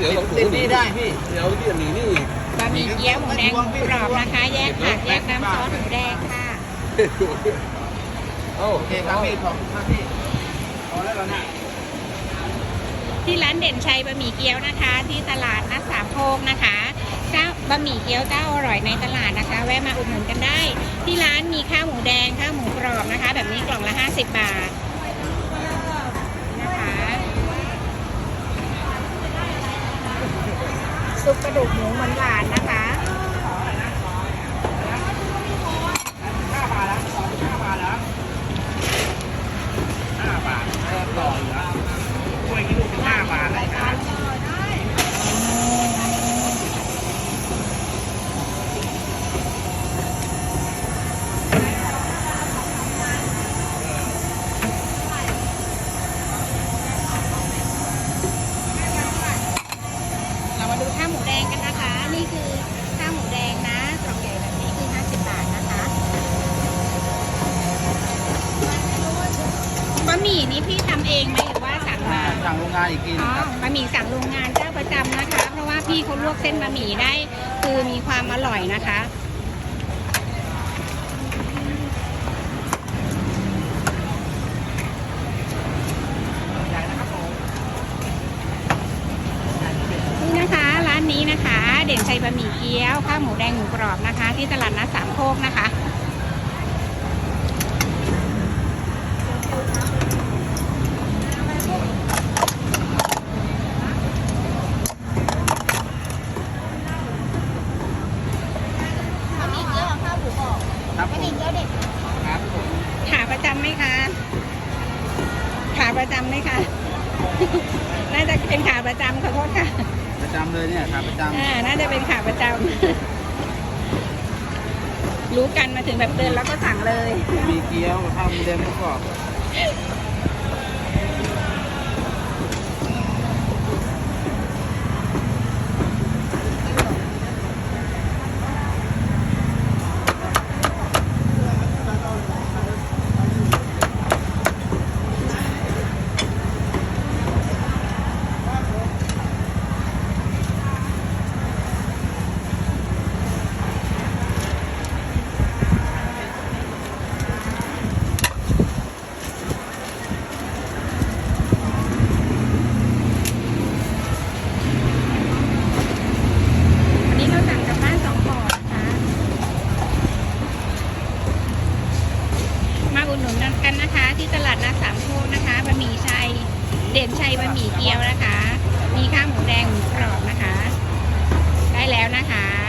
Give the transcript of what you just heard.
เดี๋ยวสองถุติดงนี่ได้พี่เดี๋ยวที่อันนี้นี่อีกบะหมี่เกี๊ยวหมูแดงหมูกรอบนะคะ แยกผักแยกน้ำซอสหมูแดงค่ะเอ้าโอเคครับพี่ขอบคุณครับพี่พอแล้วเหรอเนี่ยที่ร้านเด่นชัยบะหมี่เกี๊ยวนะคะ ที่ตลาดนัดสามโคกนะคะเจ้าบะหมี่เกี๊ยวเจ้าอร่อยในตลาดนะคะ แวะมาอุดหนุนกันได้ ที่ร้านมีข้าวหมูแดงข้าวหมูกรอบนะคะ แบบนี้กล่องละ 50 บาทนะคะซุปก ระดูกหมูหวานนะคะ ห้าบาทแล้วสองห้าบาทแล้วห้าบาทเออต่ออยู่แล้วกล้วยกิโลเป็นห้าบาทรายการ เรามาดูข้าวหมูแดงกันนะคะ นี่คือข้าวหมูแดงนะกล่องใหญ่แบบนี้คือ 50 บาทนะคะบะหมี่นี่พี่ทำ เองไหมหรือว่าสั่งมาสั่งโรงงานอีกทีอ๋นึองครับบะหมี่สั่งโรงงานเจ้าประจำนะคะ เพราะว่าพี่เขาลวกเส้นบะหมี่ได้ คือมีความอร่อยนะคะนี่นะคะ ร้านนี้นะคะ เด่นชัยบะหมี่เกี๊ยวข้าวหมูแดงหมูกรอบนะคะ ที่ตลาดนัดสามโคกนะคะบะหมี่ เกี๊ยวกับข้าวหมูกรอบครับบะผหมี่มเกี๊ยวเด็ดครับผมขาประจำไหมคะขาประจำไหมคะ น่าจะเป็นขาประจำขอโทษค่ะประจำเลยเนี่ยครับประจอ่าน่าจะเป็นขาประจำรู้กันมาถึงแบบเดินแล้วก็สั่งเลยำมีเกี๊ยวกับข้าวหมูแดงหมูกรอบ อุดหนุนกันนะคะ ที่ตลาดนัดสามโคกนะคะบะหมี่ชัยเด่นชัยบะหมี่เกี๊ยวนะคะ มีข้าวหมูแดงหมูกรอบนะคะ ได้แล้วนะคะ